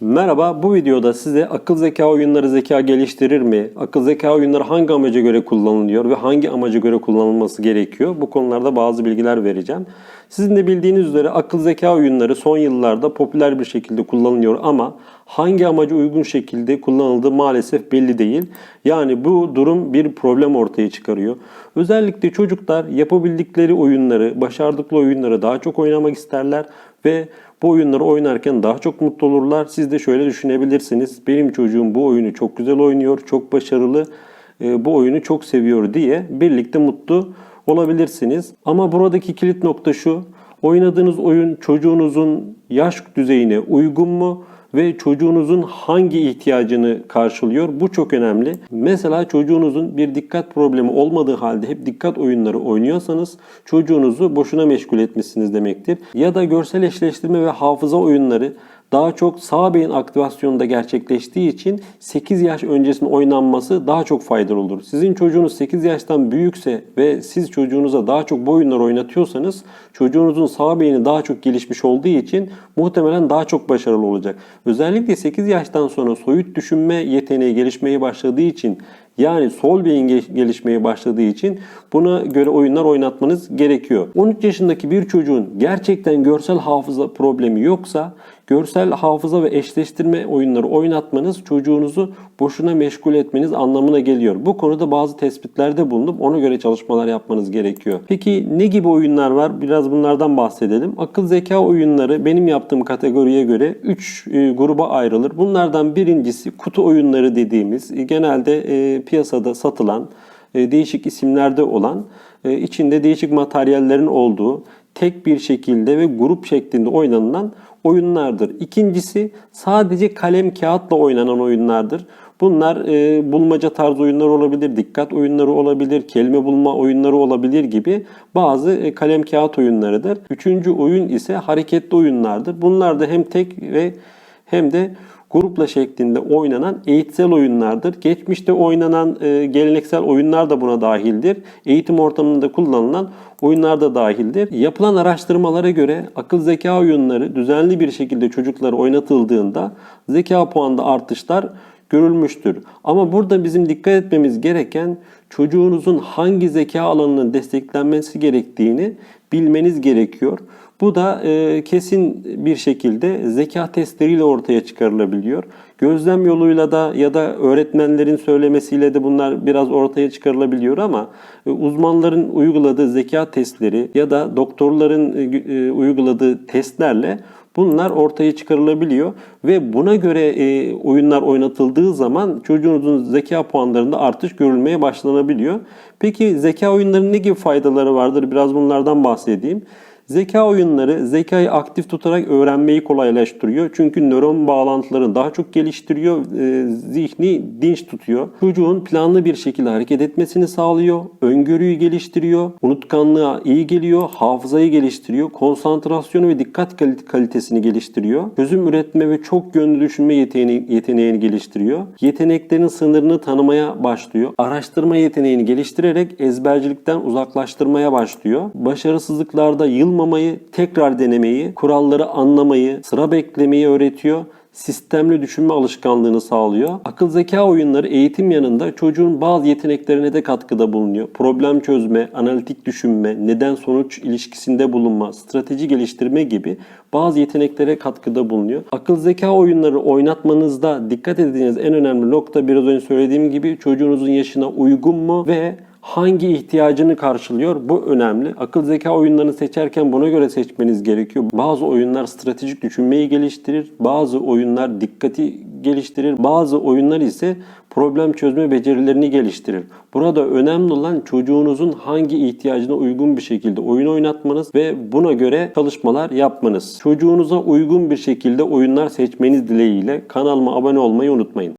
Merhaba, bu videoda size akıl zeka oyunları zeka geliştirir mi? Akıl zeka oyunları hangi amaca göre kullanılıyor ve hangi amaca göre kullanılması gerekiyor? Bu konularda bazı bilgiler vereceğim. Sizin de bildiğiniz üzere akıl zeka oyunları son yıllarda popüler bir şekilde kullanılıyor ama hangi amaca uygun şekilde kullanıldığı maalesef belli değil. Yani bu durum bir problem ortaya çıkarıyor. Özellikle çocuklar yapabildikleri oyunları, başardıkları oyunları daha çok oynamak isterler ve bu oyunları oynarken daha çok mutlu olurlar. Siz de şöyle düşünebilirsiniz. Benim çocuğum bu oyunu çok güzel oynuyor, çok başarılı, e, bu oyunu çok seviyor diye birlikte mutlu olabilirsiniz. Ama buradaki kilit nokta şu. Oynadığınız oyun çocuğunuzun yaş düzeyine uygun mu? ve çocuğunuzun hangi ihtiyacını karşılıyor? Bu çok önemli. Mesela çocuğunuzun bir dikkat problemi olmadığı halde hep dikkat oyunları oynuyorsanız çocuğunuzu boşuna meşgul etmişsiniz demektir. Ya da görsel eşleştirme ve hafıza oyunları daha çok sağ beyin aktivasyonunda gerçekleştiği için 8 yaş öncesinde oynanması daha çok faydalı olur. Sizin çocuğunuz 8 yaştan büyükse ve siz çocuğunuza daha çok bu oyunları oynatıyorsanız çocuğunuzun sağ beyni daha çok gelişmiş olduğu için muhtemelen daha çok başarılı olacak. Özellikle 8 yaştan sonra soyut düşünme yeteneği gelişmeye başladığı için yani sol beyin gelişmeye başladığı için buna göre oyunlar oynatmanız gerekiyor. 13 yaşındaki bir çocuğun gerçekten görsel hafıza problemi yoksa görsel hafıza ve eşleştirme oyunları oynatmanız çocuğunuzu boşuna meşgul etmeniz anlamına geliyor. Bu konuda bazı tespitlerde bulunup ona göre çalışmalar yapmanız gerekiyor. Peki ne gibi oyunlar var? Biraz bunlardan bahsedelim. Akıl zeka oyunları benim yaptığım kategoriye göre 3 gruba ayrılır. Bunlardan birincisi kutu oyunları dediğimiz e, genelde e, piyasada satılan e, değişik isimlerde olan içinde değişik materyallerin olduğu tek bir şekilde ve grup şeklinde oynanılan oyunlardır. İkincisi sadece kalem kağıtla oynanan oyunlardır. Bunlar e, bulmaca tarzı oyunlar olabilir, dikkat oyunları olabilir, kelime bulma oyunları olabilir gibi bazı e, kalem kağıt oyunlarıdır. Üçüncü oyun ise hareketli oyunlardır. Bunlar da hem tek ve hem de grupla şeklinde oynanan eğitsel oyunlardır. Geçmişte oynanan e, geleneksel oyunlar da buna dahildir. Eğitim ortamında kullanılan oyunlar da dahildir. Yapılan araştırmalara göre akıl zeka oyunları düzenli bir şekilde çocuklara oynatıldığında zeka puanında artışlar görülmüştür. Ama burada bizim dikkat etmemiz gereken çocuğunuzun hangi zeka alanının desteklenmesi gerektiğini bilmeniz gerekiyor. Bu da e, kesin bir şekilde zeka testleriyle ortaya çıkarılabiliyor. Gözlem yoluyla da ya da öğretmenlerin söylemesiyle de bunlar biraz ortaya çıkarılabiliyor ama e, uzmanların uyguladığı zeka testleri ya da doktorların e, e uyguladığı testlerle Bunlar ortaya çıkarılabiliyor ve buna göre e, oyunlar oynatıldığı zaman çocuğunuzun zeka puanlarında artış görülmeye başlanabiliyor. Peki zeka oyunlarının ne gibi faydaları vardır? Biraz bunlardan bahsedeyim. Zeka oyunları zekayı aktif tutarak öğrenmeyi kolaylaştırıyor. Çünkü nöron bağlantılarını daha çok geliştiriyor, e, zihni dinç tutuyor. Çocuğun planlı bir şekilde hareket etmesini sağlıyor, öngörüyü geliştiriyor, unutkanlığa iyi geliyor, hafızayı geliştiriyor, konsantrasyonu ve dikkat kalitesini geliştiriyor. Çözüm üretme ve çok yönlü düşünme yeteneğini, yeteneğini geliştiriyor. Yeteneklerin sınırını tanımaya başlıyor. Araştırma yeteneğini geliştirerek ezbercilikten uzaklaştırmaya başlıyor. Başarısızlıklarda yıl yanılmamayı, tekrar denemeyi, kuralları anlamayı, sıra beklemeyi öğretiyor sistemli düşünme alışkanlığını sağlıyor. Akıl zeka oyunları eğitim yanında çocuğun bazı yeteneklerine de katkıda bulunuyor. Problem çözme, analitik düşünme, neden sonuç ilişkisinde bulunma, strateji geliştirme gibi bazı yeteneklere katkıda bulunuyor. Akıl zeka oyunları oynatmanızda dikkat edeceğiniz en önemli nokta biraz önce söylediğim gibi çocuğunuzun yaşına uygun mu ve hangi ihtiyacını karşılıyor? Bu önemli. Akıl zeka oyunlarını seçerken buna göre seçmeniz gerekiyor. Bazı oyunlar stratejik düşünmeyi geliştirir, bazı oyunlar dikkati geliştirir, bazı oyunlar ise problem çözme becerilerini geliştirir. Burada önemli olan çocuğunuzun hangi ihtiyacına uygun bir şekilde oyun oynatmanız ve buna göre çalışmalar yapmanız. Çocuğunuza uygun bir şekilde oyunlar seçmeniz dileğiyle kanalıma abone olmayı unutmayın.